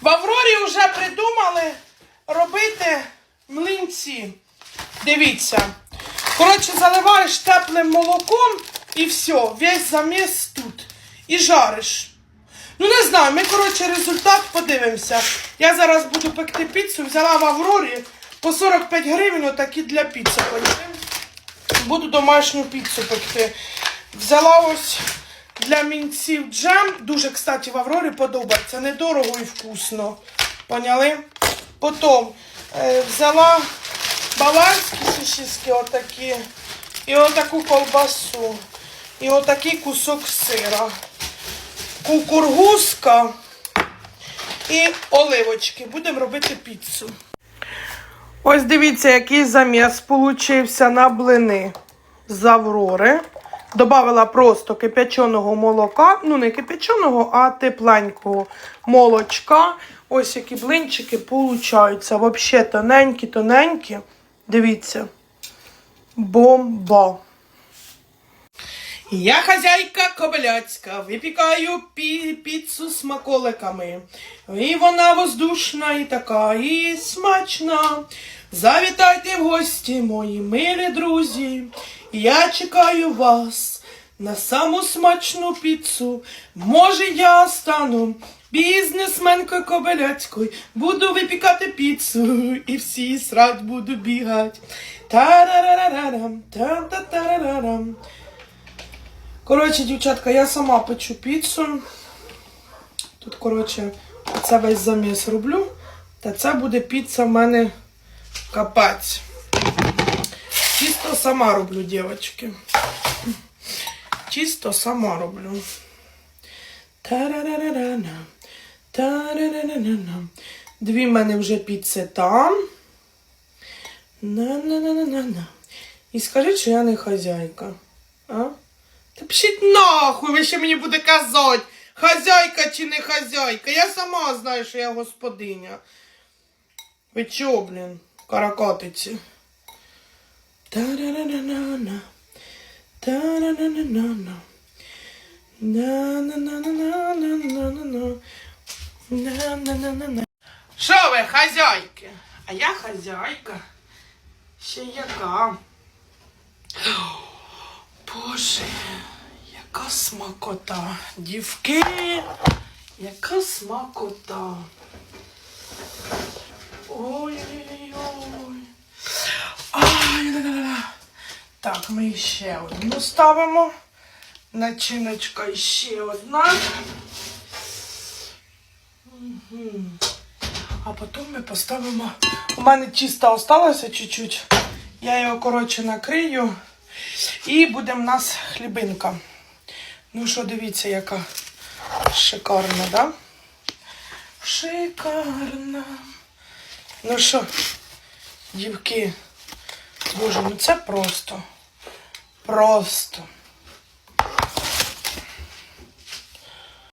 В Аврорі вже придумали робити млинці. Дивіться. Коротше, заливаєш теплим молоком і все, весь заміс тут. І жариш. Ну, не знаю, ми, коротше, результат подивимося. Я зараз буду пекти піцу, взяла в Аврорі по 45 гривень отакі для піци. Буду домашню піцу пекти. Взяла ось для мінців джем. Дуже, кстати, в Аврорі подобається. Недорого і вкусно. Поняли? Потім е, взяла баварські сосиски отакі. І отаку колбасу. І отакий кусок сира. Кукургузка і оливочки. Будемо робити піцу. Ось дивіться, який заміс получився на блини з Аврори. Добавила просто кипяченого молока. Ну, не кипяченого, а тепленького молочка. Ось які блинчики получаються. Взагалі тоненькі, тоненькі. Дивіться. Бомба. Я хазяйка Кобиляцька, випікаю пі- піцу з смаколиками. І вона воздушна, і така, і смачна. Завітайте в гості, мої милі друзі. Я чекаю вас на саму смачну піцу. Може, я стану бізнесменкою Кобиляцькою. Буду випікати піцу і всі срать буду бігать. Та-ра-ра-ра-рам, та-та-та-ра-рам. Коротше, дівчатка, я сама печу піцу. Тут, коротше, це весь заміс роблю. Та це буде піца в мене капець. Сама роблю, дівчатки. Чисто сама роблю. Та-ра-ра-ра-ра. Та-ра-ра-ра-ра. Дві в мене вже піци там. На-на-на-на-на-на. І скажіть, що я не хазяйка. А? Та пишіть нахуй, ви ще мені буде казати, хазяйка чи не хазяйка. Я сама знаю, що я господиня. Ви чо, блін, каракатиці? Та-ра-ра-ра-на-на. Та-ра-ра-ра-на-на. На-на-на-на-на-на-на-на. На-на-на-на-на. Що ви, хазяйки? А я хазяйка. Ще яка. Боже, яка смакота. Дівки, яка смакота. Ой-ой-ой. Ми ще одну ставимо. Начиночка ще одна. А потім ми поставимо. У мене чисто осталося чуть-чуть. Я його, коротше, накрию. І буде в нас хлібинка. Ну що, дивіться, яка шикарна, да? Шикарна. Ну що, дівки, боже, ну це просто. Просто.